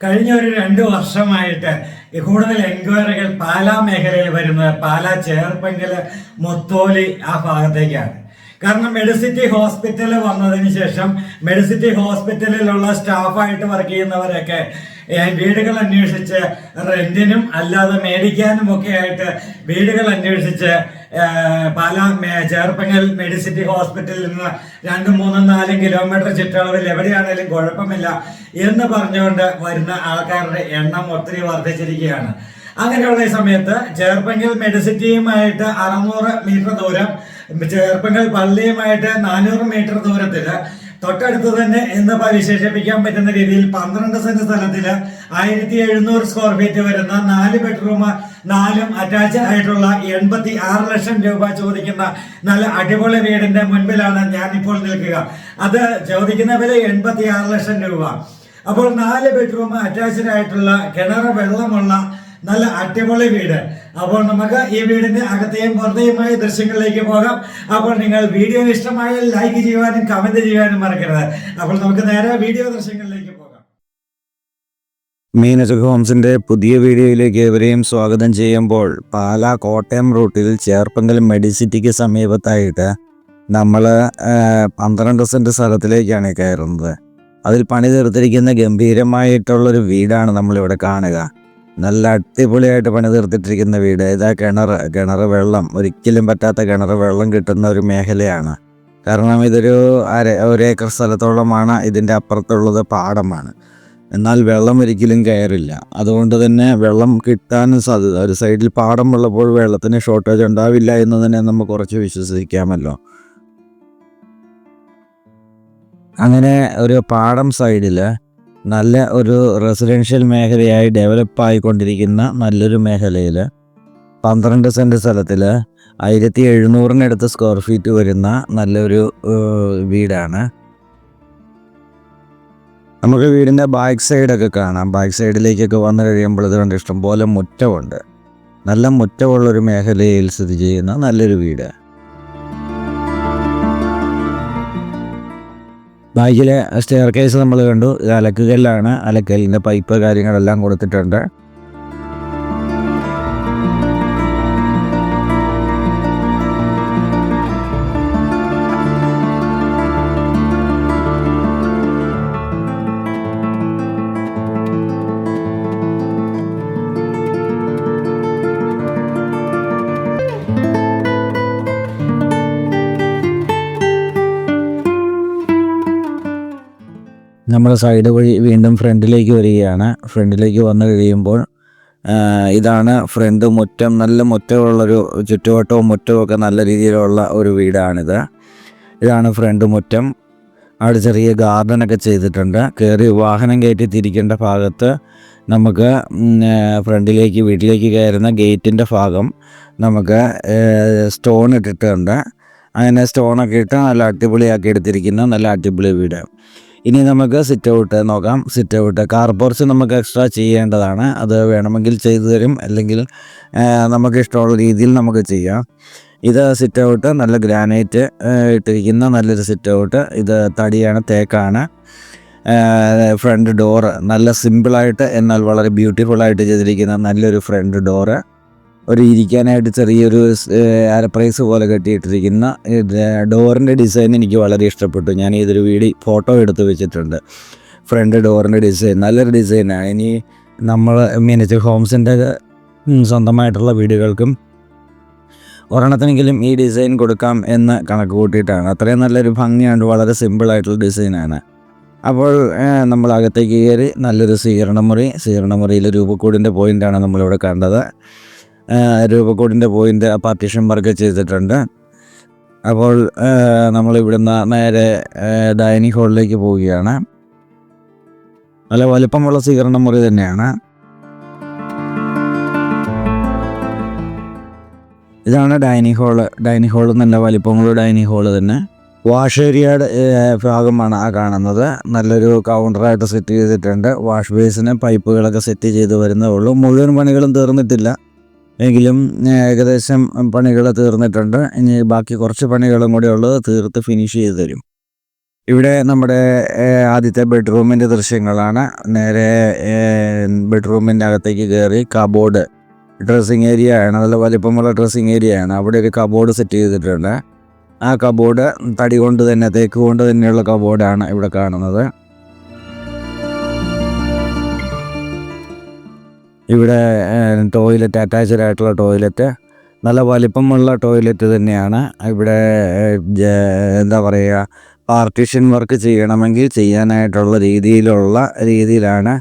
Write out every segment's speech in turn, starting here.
കഴിഞ്ഞ ഒരു രണ്ട് വർഷമായിട്ട് കൂടുതൽ എൻക്വയറികൾ പാലാ മേഖലയിൽ വരുന്നത് പാലാ ചേർപ്പെങ്കിൽ മുത്തോലി ആ ഭാഗത്തേക്കാണ്. കാരണം മെഡിസിറ്റി ഹോസ്പിറ്റൽ വന്നതിന് ശേഷം മെഡിസിറ്റി ഹോസ്പിറ്റലിലുള്ള സ്റ്റാഫായിട്ട് വർക്ക് ചെയ്യുന്നവരൊക്കെ വീടുകൾ അന്വേഷിച്ച് റെന്റിനും അല്ലാതെ മേടിക്കാനും ഒക്കെ ആയിട്ട് വീടുകൾ അന്വേഷിച്ച് പാലാ ചേർപ്പങ്ങൽ മെഡിസിറ്റി ഹോസ്പിറ്റലിൽ നിന്ന് രണ്ടും മൂന്നും നാലും കിലോമീറ്റർ ചുറ്റളവിൽ എവിടെയാണെങ്കിലും കുഴപ്പമില്ല എന്ന് പറഞ്ഞുകൊണ്ട് വരുന്ന ആൾക്കാരുടെ എണ്ണം ഒത്തിരി വർദ്ധിച്ചിരിക്കുകയാണ്. അങ്ങനെയുള്ള സമയത്ത് ചേർപ്പങ്കൽ മെഡിസിറ്റിയുമായിട്ട് അറുന്നൂറ് മീറ്റർ ദൂരം ചേർപ്പങ്കൽ പള്ളിയുമായിട്ട് നാനൂറ് മീറ്റർ ദൂരത്തിൽ തൊട്ടടുത്ത് തന്നെ എന്ന് വിശേഷിപ്പിക്കാൻ പറ്റുന്ന രീതിയിൽ പന്ത്രണ്ട് സെന്റ് സ്ഥലത്തിൽ ആയിരത്തി എഴുന്നൂറ് സ്ക്വയർ ഫീറ്റ് വരുന്ന നാല് ബെഡ്റൂം നാലും അറ്റാച്ച് ആയിട്ടുള്ള എൺപത്തി ആറ് ലക്ഷം രൂപ ചോദിക്കുന്ന നല്ല അടിപൊളി വീടിന്റെ മുൻപിലാണ് ഞാൻ ഇപ്പോൾ നിൽക്കുക. അത് ചോദിക്കുന്ന വില എൺപത്തി ആറ് ലക്ഷം രൂപ. അപ്പോൾ നാല് ബെഡ്റൂം അറ്റാച്ച്ഡ് ആയിട്ടുള്ള കിണർ വെള്ളമുള്ള നല്ല അടിപൊളി വീട്. അപ്പോൾ നമുക്ക് ഈ വീടിന്റെ അകത്തെയും പുറത്തെയുമായ ദൃശ്യങ്ങളിലേക്ക് പോകാം. അപ്പോൾ നിങ്ങൾ വീഡിയോ ഇഷ്ടമായാൽ ലൈക്ക് ചെയ്യുവാനും കമന്റ് ചെയ്യാനും മറക്കരുത്. അപ്പോൾ നമുക്ക് നേരെ വീഡിയോ ദൃശ്യങ്ങളിലേക്ക് പോകാം മീനസ് ഹോംസിന്റെ പുതിയ വീഡിയോയിലേക്ക് ഏവരെയും സ്വാഗതം ചെയ്യുമ്പോൾ പാലാ കോട്ടയം റൂട്ടിൽ ചേർപ്പങ്കൽ മെഡിസിറ്റിക്ക് സമീപത്തായിട്ട് നമ്മൾ പന്ത്രണ്ട് സെന്റ് സ്ഥലത്തിലേക്കാണ് കയറുന്നത്. അതിൽ പണി തീർത്തിരിക്കുന്ന ഗംഭീരമായിട്ടുള്ളൊരു വീടാണ് നമ്മളിവിടെ കാണുക. നല്ല അടിപൊളിയായിട്ട് പണി തീർത്തിട്ടിരിക്കുന്ന വീട്. ഇതാ കിണർ കിണർ വെള്ളം. ഒരിക്കലും പറ്റാത്ത കിണർ വെള്ളം കിട്ടുന്ന ഒരു മേഖലയാണ്. കാരണം ഇതൊരു അര ഒരേക്കർ സ്ഥലത്തോളമാണ്. ഇതിന്റെ അപ്പുറത്തുള്ളത് പാടമാണ്. എന്നാൽ വെള്ളം ഒരിക്കലും കയറില്ല. അതുകൊണ്ട് തന്നെ വെള്ളം കിട്ടാനും സാധ്യത. ഒരു സൈഡിൽ പാടം ഉള്ളപ്പോൾ വെള്ളത്തിന് ഷോർട്ടേജ് ഉണ്ടാവില്ല എന്ന് തന്നെ നമുക്ക് കുറച്ച് വിശ്വസിക്കാമല്ലോ. അങ്ങനെ ഒരു പാടം സൈഡിൽ നല്ല ഒരു റെസിഡൻഷ്യൽ മേഖലയായി ഡെവലപ്പ് ആയിക്കൊണ്ടിരിക്കുന്ന നല്ലൊരു മേഖലയിൽ പന്ത്രണ്ട് സെന്റ് സ്ഥലത്തിൽ ആയിരത്തി എഴുന്നൂറിനടുത്ത് സ്ക്വയർ ഫീറ്റ് വരുന്ന നല്ലൊരു വീടാണ്. നമുക്ക് വീടിന്റെ ബാക്ക് സൈഡൊക്കെ കാണാം. ബാക്ക് സൈഡിലേക്കൊക്കെ വന്നു കഴിയുമ്പോൾ ഇത് കണ്ട് ഇഷ്ടംപോലെ മുറ്റമുണ്ട്. നല്ല മുറ്റമുള്ളൊരു മേഖലയിൽ സ്ഥിതി ചെയ്യുന്ന നല്ലൊരു വീട്. ബാക്കിലെ സ്റ്റെയർ കേസ് നമ്മൾ കണ്ടു. ഇത് അലക്കുകല്ലാണ്. അലക്കലിന്റെ പൈപ്പ് കാര്യങ്ങളെല്ലാം കൊടുത്തിട്ടുണ്ട്. നമ്മൾ സൈഡ് വഴി വീണ്ടും ഫ്രണ്ടിലേക്ക് വരികയാണ്. ഫ്രണ്ടിലേക്ക് വന്നു കഴിയുമ്പോൾ ഇതാണ് ഫ്രണ്ട് മുറ്റം നല്ല മുറ്റമുള്ളൊരു ചുറ്റുവട്ടവും മുറ്റവും ഒക്കെ നല്ല രീതിയിലുള്ള ഒരു വീടാണിത്. ഇതാണ് ഫ്രണ്ട് മുറ്റം. അവിടെ ചെറിയ ഗാർഡനൊക്കെ ചെയ്തിട്ടുണ്ട്. കയറി വാഹനം കയറ്റി തിരിക്കേണ്ട ഭാഗത്ത് നമുക്ക് ഫ്രണ്ടിലേക്ക് വീട്ടിലേക്ക് കയറുന്ന ഗേറ്റിന്റെ ഭാഗം നമുക്ക് സ്റ്റോൺ ഇട്ടിട്ടുണ്ട്. അങ്ങനെ സ്റ്റോണൊക്കെ ഇട്ട് നല്ല അടിപൊളിയാക്കി എടുത്തിരിക്കുന്ന. നല്ല അടിപൊളി വീട്. ഇനി നമുക്ക് സിറ്റ് ഔട്ട് നോക്കാം. സിറ്റ് ഔട്ട് കാർ പോർച്ച് നമുക്ക് എക്സ്ട്രാ ചെയ്യേണ്ടതാണ്. അത് വേണമെങ്കിൽ ചെയ്തു തരും. അല്ലെങ്കിൽ നമുക്ക് ഇഷ്ടമുള്ള രീതിയിൽ നമുക്ക് ചെയ്യാം. ഇത് സിറ്റ് ഔട്ട് നല്ല ഗ്രാനൈറ്റ് ഇട്ടിരിക്കുന്ന നല്ലൊരു സിറ്റ് ഔട്ട് ഇത് തടിയാണ് തേക്കാണ്. ഫ്രണ്ട് ഡോറ് നല്ല സിമ്പിളായിട്ട് എന്നാൽ വളരെ ബ്യൂട്ടിഫുള്ളായിട്ട് ചെയ്തിരിക്കുന്ന നല്ലൊരു ഫ്രണ്ട് ഡോറ് ഒരു ഇരിക്കാനായിട്ട് ചെറിയൊരു അരപ്രൈസ് പോലെ കെട്ടിയിട്ടിരിക്കുന്ന ഡോറിന്റെ ഡിസൈൻ എനിക്ക് വളരെ ഇഷ്ടപ്പെട്ടു. ഞാൻ ഇതൊരു വീടി ഫോട്ടോ എടുത്ത് വെച്ചിട്ടുണ്ട്. ഫ്രണ്ട് ഡോറിന്റെ ഡിസൈൻ നല്ലൊരു ഡിസൈനാണ് ഇനി നമ്മൾ മിനിച്ചർ ഹോംസിന്റെ സ്വന്തമായിട്ടുള്ള വീടുകൾക്കും ഒരെണ്ണത്തിനെങ്കിലും ഈ ഡിസൈൻ കൊടുക്കാം എന്ന് കണക്ക് കൂട്ടിയിട്ടാണ്. അത്രയും നല്ലൊരു ഭംഗിയാണ് വളരെ സിമ്പിളായിട്ടുള്ള ഡിസൈനാണ് അപ്പോൾ നമ്മൾ അകത്തേക്ക് കയറി നല്ലൊരു സ്വീകരണമുറി സ്വീകരണമുറിയിൽ രൂപക്കൂടിന്റെ പോയിന്റാണ് നമ്മളിവിടെ കണ്ടത്. രൂപക്കൂടിന്റെ പോയിന്റ് പാർട്ടീഷൻ വർക്ക് ചെയ്തിട്ടുണ്ട്. അപ്പോൾ നമ്മൾ ഇവിടുന്ന് നേരെ ഡൈനിങ് ഹാളിലേക്ക് പോവുകയാണ്. നല്ല വലുപ്പമുള്ള സ്വീകരണ മുറി തന്നെയാണ്. ഇതാണ് ഡൈനിങ് ഹാൾ ഡൈനിങ് ഹാൾ നല്ല വലിപ്പമുള്ള ഡൈനിങ് ഹാൾ തന്നെ. വാഷ് ഏരിയയുടെ ഭാഗമാണ് ആ കാണുന്നത്. നല്ലൊരു കൗണ്ടറായിട്ട് സെറ്റ് ചെയ്തിട്ടുണ്ട്. വാഷ് ബേസിന് പൈപ്പുകളൊക്കെ സെറ്റ് ചെയ്ത് വരുന്നേ ഉള്ളൂ. മുഴുവൻ പണികളും തീർന്നിട്ടില്ല. എങ്കിലും ഏകദേശം പണികൾ തീർന്നിട്ടുണ്ട്. ഇനി ബാക്കി കുറച്ച് പണികളും കൂടെ ഉള്ളത് തീർത്ത് ഫിനിഷ് ചെയ്ത് തരും. ഇവിടെ നമ്മുടെ ആദ്യത്തെ ബെഡ്റൂമിന്റെ ദൃശ്യങ്ങളാണ്. നേരെ ബെഡ്റൂമിന്റെ അകത്തേക്ക് കയറി കബോർഡ് ഡ്രസ്സിങ് ഏരിയ ആണ്. നല്ല വലിപ്പമുള്ള ഡ്രസ്സിങ് ഏരിയ ആണ്. അവിടെ ഒരു കബോർഡ് സെറ്റ് ചെയ്തിട്ടുണ്ട്. ആ കബോർഡ് തടി കൊണ്ട് തന്നെ തേക്ക് കൊണ്ട് തന്നെയുള്ള കബോർഡാണ് ഇവിടെ കാണുന്നത്. ഇവിടെ ടോയ്ലറ്റ് അറ്റാച്ച്ഡ് ആയിട്ടുള്ള ടോയ്ലറ്റ് നല്ല വലിപ്പമുള്ള ടോയ്ലറ്റ് തന്നെയാണ്. ഇവിടെ എന്താ പറയുക പാർട്ടീഷൻ വർക്ക് ചെയ്യണമെങ്കിൽ ചെയ്യാനായിട്ടുള്ള രീതിയിലുള്ള രീതിയിലാണ്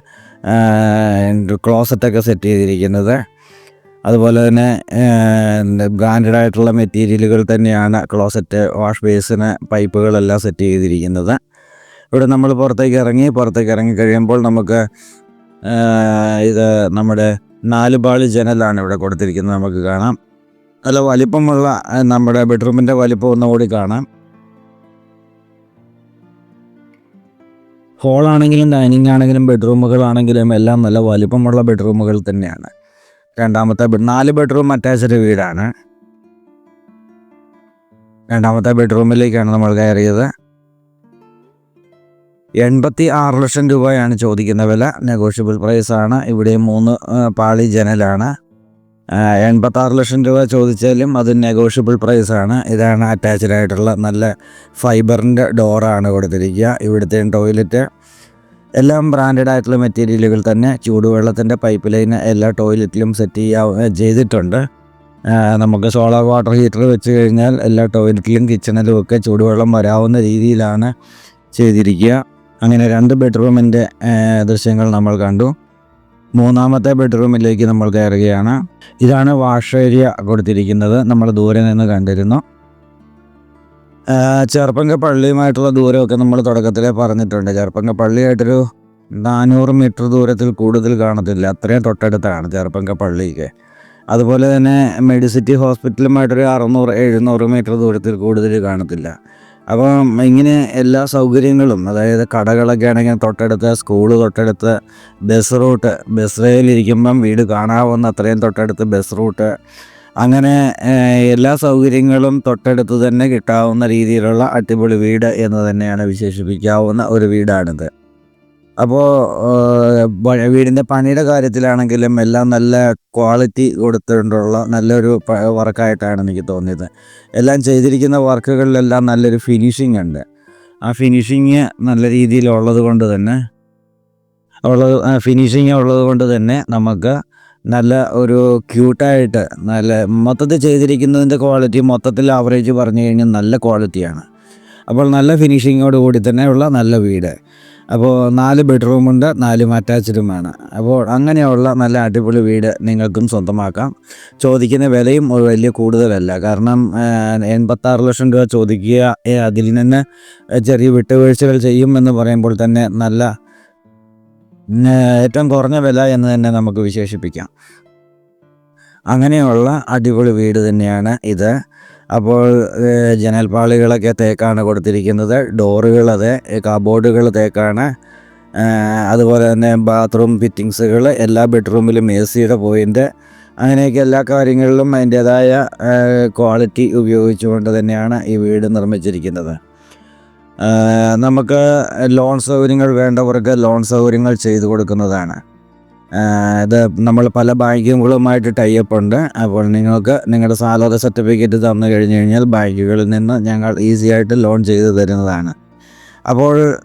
ക്ലോസറ്റൊക്കെ സെറ്റ് ചെയ്തിരിക്കുന്നത്. അതുപോലെ തന്നെ ബ്രാൻഡഡ് ആയിട്ടുള്ള മെറ്റീരിയലുകൾ തന്നെയാണ് ക്ലോസറ്റ് വാഷ് ബേസിന് പൈപ്പുകളെല്ലാം സെറ്റ് ചെയ്തിരിക്കുന്നത്. ഇവിടെ നമ്മൾ പുറത്തേക്ക് ഇറങ്ങി പുറത്തേക്ക് ഇറങ്ങി കഴിയുമ്പോൾ നമുക്ക് ഇത് നമ്മുടെ നാല് പാളി ജനലാണ് ഇവിടെ കൊടുത്തിരിക്കുന്നത്. നമുക്ക് കാണാം. നല്ല വലിപ്പമുള്ള നമ്മുടെ ബെഡ്റൂമിന്റെ വലിപ്പം ഒന്നുകൂടി കാണാം. ഹോളാണെങ്കിലും ഡൈനിങ് ആണെങ്കിലും ബെഡ്റൂമുകളാണെങ്കിലും എല്ലാം നല്ല വലിപ്പമുള്ള ബെഡ്റൂമുകൾ തന്നെയാണ്. രണ്ടാമത്തെ നാല് ബെഡ്റൂം അറ്റാച്ച്ഡ് വീടാണ്. രണ്ടാമത്തെ ബെഡ്റൂമിലേക്കാണ് നമ്മൾ കയറിയത്. എൺപത്തി ആറ് ലക്ഷം രൂപയാണ് ചോദിക്കുന്ന വില. നെഗോഷ്യബിൾ പ്രൈസാണ് ഇവിടെ മൂന്ന് പാളി ജനലാണ്. എൺപത്താറ് ലക്ഷം രൂപ ചോദിച്ചാലും അത് നെഗോഷ്യബിൾ പ്രൈസാണ് ഇതാണ് അറ്റാച്ച്ഡ് ആയിട്ടുള്ള നല്ല ഫൈബറിന്റെ ഡോറാണ് കൊടുത്തിരിക്കുക. ഇവിടുത്തെ ടോയ്ലറ്റ് എല്ലാം ബ്രാൻഡഡ് ആയിട്ടുള്ള മെറ്റീരിയലുകൾ തന്നെ. ചൂടുവെള്ളത്തിന്റെ പൈപ്പ് ലൈൻ എല്ലാ ടോയ്ലറ്റിലും സെറ്റ് ചെയ്യാ ചെയ്തിട്ടുണ്ട്. നമുക്ക് സോളാർ വാട്ടർ ഹീറ്റർ വെച്ച് കഴിഞ്ഞാൽ എല്ലാ ടോയ്ലറ്റിലും കിച്ചണിലും ഒക്കെ ചൂടുവെള്ളം വരാവുന്ന രീതിയിലാണ് ചെയ്തിരിക്കുക. അങ്ങനെ രണ്ട് ബെഡ്റൂമിന്റെ ദൃശ്യങ്ങൾ നമ്മൾ കണ്ടു. മൂന്നാമത്തെ ബെഡ്റൂമിലേക്ക് നമ്മൾ കയറുകയാണ്. ഇതാണ് വാഷ് ഏരിയ കൊടുത്തിരിക്കുന്നത്. നമ്മൾ ദൂരെ നിന്ന് കണ്ടിരുന്നു. ചെറുപ്പങ്ക പള്ളിയുമായിട്ടുള്ള ദൂരമൊക്കെ നമ്മൾ തുടക്കത്തിൽ പറഞ്ഞിട്ടുണ്ട്. ചെറുപ്പങ്ക പള്ളിയായിട്ടൊരു നാനൂറ് മീറ്റർ ദൂരത്തിൽ കൂടുതൽ കാണത്തില്ല. അത്രയും തൊട്ടടുത്താണ് ചെറുപ്പങ്ക പള്ളിക്ക് അതുപോലെ തന്നെ മെഡിസിറ്റി ഹോസ്പിറ്റലുമായിട്ടൊരു അറുന്നൂറ് എഴുന്നൂറ് മീറ്റർ ദൂരത്തിൽ കൂടുതൽ കാണത്തില്ല. അപ്പം ഇങ്ങനെ എല്ലാ സൗകര്യങ്ങളും അതായത് കടകളൊക്കെ ആണെങ്കിൽ തൊട്ടടുത്ത് സ്കൂൾ തൊട്ടടുത്ത് ബസ് റൂട്ട് ബസ് റേയിലിരിക്കുമ്പം വീട് കാണാവുന്ന അത്രയും തൊട്ടടുത്ത് ബസ് റൂട്ട് അങ്ങനെ എല്ലാ സൗകര്യങ്ങളും തൊട്ടടുത്ത് തന്നെ കിട്ടാവുന്ന രീതിയിലുള്ള അടിപൊളി വീട് എന്ന് തന്നെയാണ് വിശേഷിപ്പിക്കാവുന്ന ഒരു വീടാണിത്. അപ്പോൾ വീടിന്റെ പണിയുടെ കാര്യത്തിലാണെങ്കിലും എല്ലാം നല്ല ക്വാളിറ്റി കൊടുത്തിട്ടുള്ള നല്ലൊരു വർക്കായിട്ടാണ് എനിക്ക് തോന്നിയത്. എല്ലാം ചെയ്തിരിക്കുന്ന വർക്കുകളിലെല്ലാം നല്ലൊരു ഫിനിഷിംഗ് ഉണ്ട്. ആ ഫിനിഷിങ് നല്ല രീതിയിലുള്ളത് കൊണ്ട് തന്നെ ഉള്ളത് ഫിനിഷിങ് ഉള്ളത് കൊണ്ട് തന്നെ നമുക്ക് നല്ല ഒരു ക്യൂട്ടായിട്ട് നല്ല മൊത്തത്തിൽ ചെയ്തിരിക്കുന്നതിന്റെ ക്വാളിറ്റി മൊത്തത്തിൽ ആവറേജ് പറഞ്ഞു കഴിഞ്ഞാൽ നല്ല ക്വാളിറ്റിയാണ്. അപ്പോൾ നല്ല ഫിനിഷിങ്ങോട് കൂടി തന്നെ ഉള്ള നല്ല വീട്. അപ്പോൾ നാല് ബെഡ്റൂമുണ്ട് നാലും അറ്റാച്ച്ഡുമാണ് അപ്പോൾ അങ്ങനെയുള്ള നല്ല അടിപൊളി വീട് നിങ്ങൾക്കും സ്വന്തമാക്കാം. ചോദിക്കുന്ന വിലയും ഒരു വലിയ കൂടുതലല്ല. കാരണം എൺപത്താറ് ലക്ഷം രൂപ ചോദിക്കുക അതിൽ നിന്ന് ചെറിയ വിട്ടുവീഴ്ചകൾ ചെയ്യും എന്ന് പറയുമ്പോൾ തന്നെ നല്ല ഏറ്റവും കുറഞ്ഞ വില എന്ന് തന്നെ നമുക്ക് വിശേഷിപ്പിക്കാം. അങ്ങനെയുള്ള അടിപൊളി വീട് തന്നെയാണ് ഇത്. അപ്പോൾ ജനൽ ജനൽപ്പാളികളൊക്കെ തേക്കാണ് കൊടുത്തിരിക്കുന്നത്. ഡോറുകൾ അതെ കബോർഡുകൾ തേക്കാണ്. അതുപോലെ തന്നെ ബാത്റൂം ഫിറ്റിങ്സുകൾ എല്ലാ ബെഡ്റൂമിലും എ സിയുടെ പോയിന്റ് അങ്ങനെയൊക്കെ എല്ലാ കാര്യങ്ങളിലും അതിന്റേതായ ക്വാളിറ്റി ഉപയോഗിച്ചുകൊണ്ട് തന്നെയാണ് ഈ വീട് നിർമ്മിച്ചിരിക്കുന്നത്. നമുക്ക് ലോൺ സൗകര്യങ്ങൾ വേണ്ടവർക്ക് ലോൺ സൗകര്യങ്ങൾ ചെയ്തു കൊടുക്കുന്നതാണ്. ഇത് നമ്മൾ പല ബാങ്കുകളുമായിട്ട് ടൈപ്പ് ഉണ്ട്. അപ്പോൾ നിങ്ങൾക്ക് നിങ്ങളുടെ സാലറി സർട്ടിഫിക്കറ്റ് തന്നു കഴിഞ്ഞ് കഴിഞ്ഞാൽ ബാങ്കുകളിൽ നിന്ന് ഞങ്ങൾ ഈസി ആയിട്ട് ലോൺ ചെയ്തു തരുന്നതാണ്. അപ്പോൾ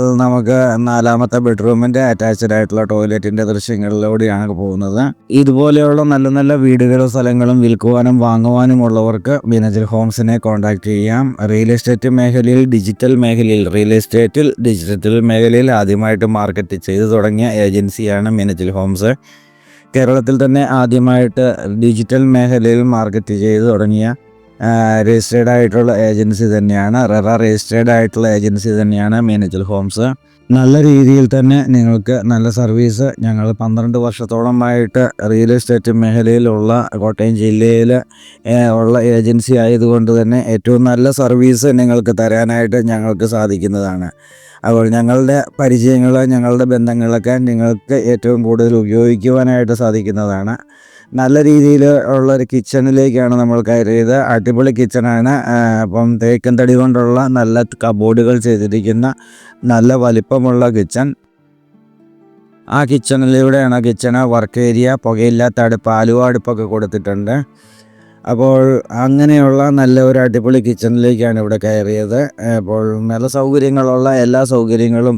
നമുക്ക് നാലാമത്തെ ബെഡ്റൂമിന്റെ അറ്റാച്ച്ഡ് ആയിട്ടുള്ള ടോയ്ലറ്റിന്റെ ദൃശ്യങ്ങളിലൂടെയാണ് പോകുന്നത്. ഇതുപോലെയുള്ള നല്ല നല്ല വീടുകളും സ്ഥലങ്ങളും വിൽക്കുവാനും വാങ്ങുവാനും ഉള്ളവർക്ക് ബിനജൽ ഹോംസിനെ കോൺടാക്റ്റ് ചെയ്യാം. റിയൽ എസ്റ്റേറ്റ് മേഖലയിൽ ഡിജിറ്റൽ മേഖലയിൽ റിയൽ എസ്റ്റേറ്റിൽ ഡിജിറ്റൽ മേഖലയിൽ ആദ്യമായിട്ട് മാർക്കറ്റ് ചെയ്തു തുടങ്ങിയ ഏജൻസിയാണ് മിനജിൽ ഹോംസ് കേരളത്തിൽ തന്നെ ആദ്യമായിട്ട് ഡിജിറ്റൽ മേഖലയിൽ മാർക്കറ്റ് ചെയ്തു തുടങ്ങിയ രജിസ്റ്റേർഡ് ആയിട്ടുള്ള ഏജൻസി തന്നെയാണ്. റെറ രജിസ്റ്റേർഡ് ആയിട്ടുള്ള ഏജൻസി തന്നെയാണ് മീനച്ചൽ ഹോംസ് നല്ല രീതിയിൽ തന്നെ നിങ്ങൾക്ക് നല്ല സർവീസ് ഞങ്ങൾ പന്ത്രണ്ട് വർഷത്തോളമായിട്ട് റിയൽ എസ്റ്റേറ്റ് മേഖലയിലുള്ള കോട്ടയം ജില്ലയിൽ ഉള്ള ഏജൻസി ആയതുകൊണ്ട് തന്നെ ഏറ്റവും നല്ല സർവീസ് നിങ്ങൾക്ക് തരാനായിട്ട് ഞങ്ങൾക്ക് സാധിക്കുന്നതാണ്. അപ്പോൾ ഞങ്ങളുടെ പരിചയങ്ങൾ ഞങ്ങളുടെ ബന്ധങ്ങളൊക്കെ നിങ്ങൾക്ക് ഏറ്റവും കൂടുതൽ ഉപയോഗിക്കുവാനായിട്ട് സാധിക്കുന്നതാണ്. നല്ല രീതിയിൽ ഉള്ള ഒരു കിച്ചണിലേക്കാണ് നമ്മൾ കയറിയത്. അടിപൊളി കിച്ചണാണ് അപ്പം തേക്കൻ തടി കൊണ്ടുള്ള നല്ല കബോർഡുകൾ ചെയ്തിരിക്കുന്ന നല്ല വലിപ്പമുള്ള കിച്ചൺ ആ കിച്ചണിലൂടെയാണ് കിച്ചണ് വർക്ക് ഏരിയ പുകയില്ലാത്ത അടുപ്പ് ആലുവ അടുപ്പൊക്കെ കൊടുത്തിട്ടുണ്ട്. അപ്പോൾ അങ്ങനെയുള്ള നല്ല ഒരു അടിപൊളി കിച്ചണിലേക്കാണ് ഇവിടെ കയറിയത്. അപ്പോൾ നല്ല സൗകര്യങ്ങളുള്ള എല്ലാ സൗകര്യങ്ങളും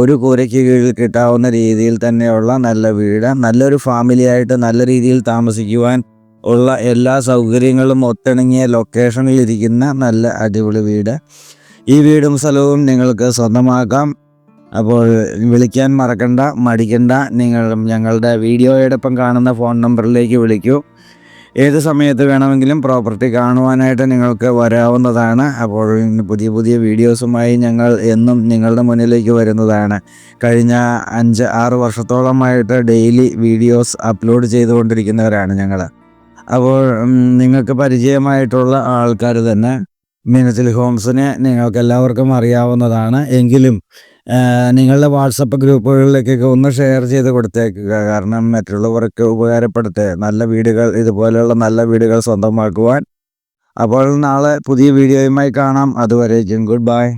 ഒരു കൂരയ്ക്ക് കീഴിൽ കിട്ടാവുന്ന രീതിയിൽ തന്നെയുള്ള നല്ല വീട് നല്ലൊരു ഫാമിലിയായിട്ട് നല്ല രീതിയിൽ താമസിക്കുവാൻ ഉള്ള എല്ലാ സൗകര്യങ്ങളും ഒത്തിണങ്ങിയ ലൊക്കേഷനിൽ ഇരിക്കുന്ന നല്ല അടിപൊളി വീട്. ഈ വീടും സ്ഥലവും നിങ്ങൾക്ക് സ്വന്തമാക്കാം. അപ്പോൾ വിളിക്കാൻ മറക്കണ്ട മടിക്കണ്ട. നിങ്ങൾ ഞങ്ങളുടെ വീഡിയോയോടൊപ്പം കാണുന്ന ഫോൺ നമ്പറിലേക്ക് വിളിക്കൂ. ഏത് സമയത്ത് വേണമെങ്കിലും പ്രോപ്പർട്ടി കാണുവാനായിട്ട് നിങ്ങൾക്ക് വരാവുന്നതാണ്. അപ്പോൾ പുതിയ പുതിയ വീഡിയോസുമായി ഞങ്ങൾ എന്നും നിങ്ങളുടെ മുന്നിലേക്ക് വരുന്നതാണ്. കഴിഞ്ഞ അഞ്ച് ആറ് വർഷത്തോളമായിട്ട് ഡെയിലി വീഡിയോസ് അപ്ലോഡ് ചെയ്തുകൊണ്ടിരിക്കുന്നവരാണ് ഞങ്ങൾ അപ്പോൾ നിങ്ങൾക്ക് പരിചയമായിട്ടുള്ള ആൾക്കാർ തന്നെ മീനച്ചിൽ ഹോംസിനെ നിങ്ങൾക്ക് എല്ലാവർക്കും അറിയാവുന്നതാണ്. എങ്കിലും നിങ്ങളുടെ വാട്സപ്പ് ഗ്രൂപ്പുകളിലേക്കൊക്കെ ഒന്ന് ഷെയർ ചെയ്ത് കൊടുത്തേക്കുക. കാരണം മറ്റുള്ളവർക്ക് ഉപകാരപ്പെടട്ടെ. നല്ല വീടുകൾ ഇതുപോലെയുള്ള നല്ല വീടുകൾ സ്വന്തമാക്കുവാൻ. അപ്പോൾ നാളെ പുതിയ വീഡിയോയുമായി കാണാം. അതുവരേക്കും ഗുഡ് ബൈ.